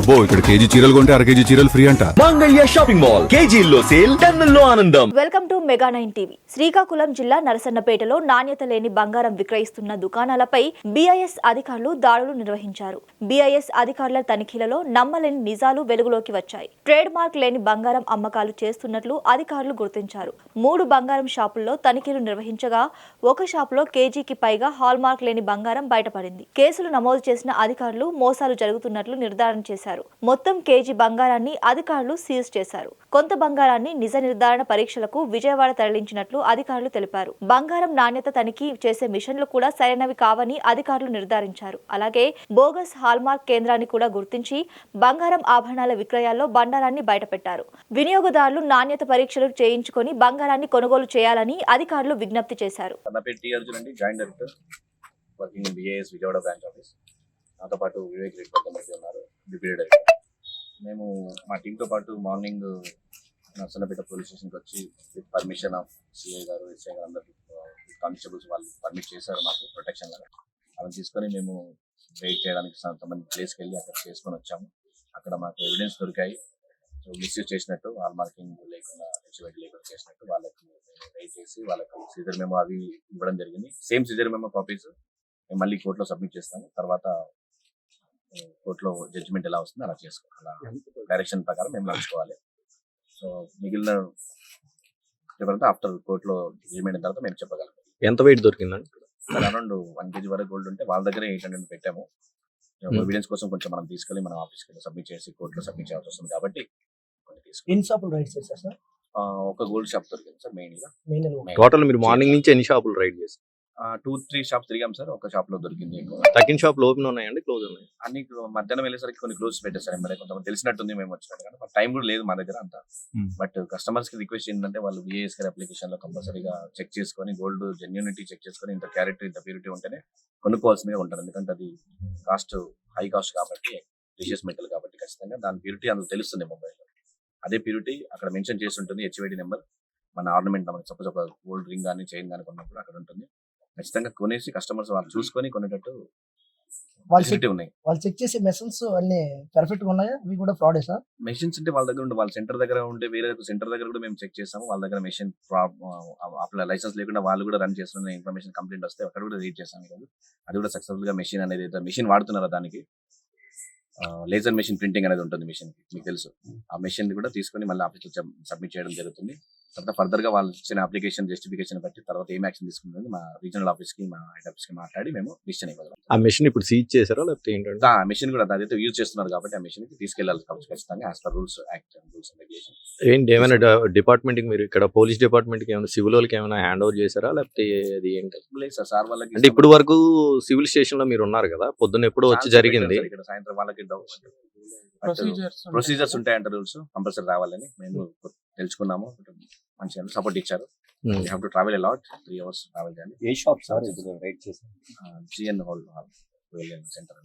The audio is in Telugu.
అబ్బో ఇక్కడ కేజీ చీరలు కొంటే అర కేజీ చీరలు ఫ్రీ అంట. Mangalya shopping mall. కేజీల్లో సేల్ టన్నుల్లో ఆనందం. Welcome to mega nine TV. Srikakulam జిల్లా నరసన్నపేటలో నాణ్యత లేని బంగారం విక్రయిస్తున్న దుకాణాలపై బీఐఎస్ అధికారులు దాడులు నిర్వహించారు. బీఐఎస్ అధికారుల తనిఖీలలో నమ్మలేని నిజాలు వెలుగులోకి వచ్చాయి. ట్రేడ్ మార్క్ లేని బంగారం అమ్మకాలు చేస్తున్నట్లు అధికారులు గుర్తించారు. మూడు బంగారం షాపుల్లో తనిఖీలు నిర్వహించగా ఒక షాపులో కేజీకి పైగా హాల్ మార్క్ లేని బంగారం బయటపడింది. కేసులు నమోదు చేసిన అధికారులు మోసాలు జరుగుతున్నట్లు నిర్ధారణ చేశారు. మొత్తం కేజీ బంగారాన్ని అధికారులు సీజ్ చేశారు. కొంత బంగారాన్ని నిజ నిర్ధారణ పరీక్షలకు విజయవాడ తరలించినట్లు అధికారులు తెలిపారు. బంగారం నాణ్యత తనిఖీ చేసే మిషన్లు కూడా సరైనవి కావని అధికారులు నిర్ధారించారు. అలాగే బోగస్ హాల్మార్క్ కేంద్రాన్ని కూడా గుర్తించి బంగారం ఆభరణాల విక్రయాల్లో బండారాన్ని బయటపెట్టారు. వినియోగదారులు నాణ్యత పరీక్షలు చేయించుకొని బంగారాన్ని కొనుగోలు చేయాలని అధికారులు విజ్ఞప్తి చేశారు. నాతో పాటు వివేక్ రెడ్డి ఉన్నారు. మా టీంతో పాటు మార్నింగ్ నర్సన్నపేట పోలీస్ స్టేషన్కి వచ్చి విత్ పర్మిషన్ ఆఫ్ సిఐ గారు ఎస్ఐ గారు అందరు కానిస్టేబుల్స్ వాళ్ళు పర్మిట్ చేశారు మాకు ప్రొటెక్షన్ లాగా. అలా తీసుకొని మేము రైడ్ చేయడానికి కొంతమంది ప్లేస్కి వెళ్ళి అక్కడ చేసుకొని వచ్చాము. అక్కడ మాకు ఎవిడెన్స్ దొరికాయి. సో మిస్యూజ్ చేసినట్టు హాల్ మార్కింగ్ లేకుండా హెచ్వైడి లేకుండా చేసినట్టు వాళ్ళకి రైడ్ చేసి వాళ్ళకి సీజర్ మేము అవి ఇవ్వడం జరిగింది. సేమ్ సీజర్ మెమో కాపీస్ మేము మళ్ళీ కోర్టులో సబ్మిట్ చేస్తాము. తర్వాత కోర్టులో జడ్జిమెంట్ ఎలా వస్తుందో అలా చేసుకోవాలి అలా డైరెక్షన్ ప్రకారం మేము నడుచుకోవాలి. సో మిగిలిన ఎవరంతా ఆఫ్టర్ కోర్టులో జడ్జిమెంట్ తర్వాత మేము చెప్పగలం. ఎంత వెయిట్ దొరికిందండి? అరౌండ్ వన్ కేజీ వరకు గోల్డ్ ఉంటే వాళ్ళ దగ్గర ఎయిట్ హండ్రెడ్ పెట్టాము. Hmm. ఎవిడెన్స్ కోసం కొంచెం మనం తీసుకెళ్ళి మనం ఆఫీస్కి సబ్మిట్ చేసి కోర్టులో సబ్మిట్ చేయాల్సి వస్తుంది కాబట్టి. ఎన్ని షాపులు రైడ్ చేశారు సార్? ఆ, ఒక గోల్డ్ షాప్ దొరికింది సార్ మెయిన్గా. మెయిన్ టోటల్ మీరు మార్నింగ్ నుంచి ఎన్ని షాపులు రైడ్ చేశారు? టూ త్రీ షాప్స్ తిరిగాం సార్. ఒక షాప్లో దొరికింది. తగ్గిన షాపులు ఓపెన్ ఉన్నాయండి? క్లోజ్ ఉన్నాయి. అన్ని మధ్యాహ్నం వెళ్ళేసరికి కొన్ని క్లోజ్ పెట్టేస్తారు మరి కొంతమంది తెలిసినట్టుంది మేము వచ్చినట్టు. కానీ టైం కూడా లేదు మా దగ్గర అంతా. Hmm. బట్ కస్టమర్స్కి రిక్వెస్ట్ ఏంటంటే వాళ్ళు విఏఎస్ గారి అప్లికేషన్లో కంపల్సరీగా చెక్ చేసుకొని గోల్డ్ జెన్యూనిటీ చెక్ చేసుకొని ఇంత క్యారెక్టర్ ఇంత ప్యూరిటీ ఉంటేనే కొనుక్కోవాల్సిందిగా ఉంటారు. ఎందుకంటే అది కాస్ట్ హై కాస్ట్ కాబట్టి ప్రీషియస్ మెటల్ కాబట్టి ఖచ్చితంగా దాని ప్యూరిటీ అందులో తెలుస్తుంది మొబైల్ అదే ప్యూరిటీ అక్కడ మెన్షన్ చేసి ఉంటుంది హెచ్వైడి నెంబర్ మన ఆర్నమెంట్ మనకి సపోజ్ ఒక గోల్డ్ రింగ్ కానీ చైన్ కానీ కొన్నప్పుడు అక్కడ ఉంటుంది. ఖచ్చితంగా కొనేసి కస్టమర్స్ వాళ్ళు చూసుకొని కొనేటట్టు వాళ్ళు చెక్ ఉన్నాయి. వాళ్ళు చెక్ చేసే మెషన్స్ అన్ని పర్ఫెక్ట్గా ఉన్నాయా? అవి కూడా ఫ్రాడే సార్? మెషిన్స్ అంటే వాళ్ళ దగ్గర ఉండే వాళ్ళ సెంటర్ దగ్గర ఉంటే వేరే సెంటర్ దగ్గర కూడా మేము చెక్ చేస్తాము. వాళ్ళ దగ్గర మెషిన్ అప్లై లైసెన్స్ లేకుండా వాళ్ళు కూడా రన్ చేస్తున్న ఇన్ఫర్మేషన్ కంప్లైంట్ వస్తే అక్కడ కూడా రీడ్ చేస్తాం ఈరోజు. అది కూడా సక్సెస్ఫుల్గా మెషిన్ అనేది మెషిన్ వాడుతున్నారా దానికి లేజర్ మెషిన్ ప్రింటింగ్ అనేది ఉంటుంది మెషిన్ మీకు తెలుసు. ఆ మెషిన్ కూడా తీసుకొని మళ్ళీ ఆఫీస్లో సబ్మిట్ చేయడం జరుగుతుంది. తర్వాత ఫర్దర్గా వాళ్ళు ఇచ్చిన అప్లికేషన్ జస్టిఫికేషన్ బట్టి తర్వాత ఏం యాక్షన్ తీసుకుంటుంది మా రీజనల్ ఆఫీస్కి మా హెడ్ ఆఫీస్కి మాట్లాడి మేము డిసిషన్ ఇవ్వగలం. ఆ మెషిన్ ఇప్పుడు సీజ్ చేశారా లేకపోతే ఏంటంటే ఆ మెషిన్ కూడా అదైతే యూజ్ చేస్తున్నారు కాబట్టి ఆ మెషిన్కి తీసుకెళ్ళాలి కాబట్టి ఖచ్చితంగా as per rules act rules and regulation ఏంటి ఏమైనా డిపార్ట్మెంట్కి మీరు ఇక్కడ పోలీస్ డిపార్ట్మెంట్కి ఏమైనా సివిల్ వాళ్ళకి ఏమైనా హ్యాండ్ ఓవర్ చేశారా లేకపోతే అది ఏంటి? లేదు సార్ సార్ వాళ్ళకి అంటే ఇప్పుడు వరకు సివిల్ స్టేషన్లో మీరు ఉన్నారు కదా పొద్దున్న ఎప్పుడు వచ్చి జరిగింది. ఇక్కడ సాయంత్రం వాళ్ళకి ప్రొసీజర్స్ ఉంటాయంట రూల్స్ కంపల్సరీ రావాలని మేము తెలుసుకున్నాము. మంచిగా సపోర్ట్ ఇచ్చారు. Have to travel a lot three hours travel చేయాలి ఏ షాప్ సార్ ఇప్పుడు రైట్ చేశారు జిఎన్ హాల్ సెంటర్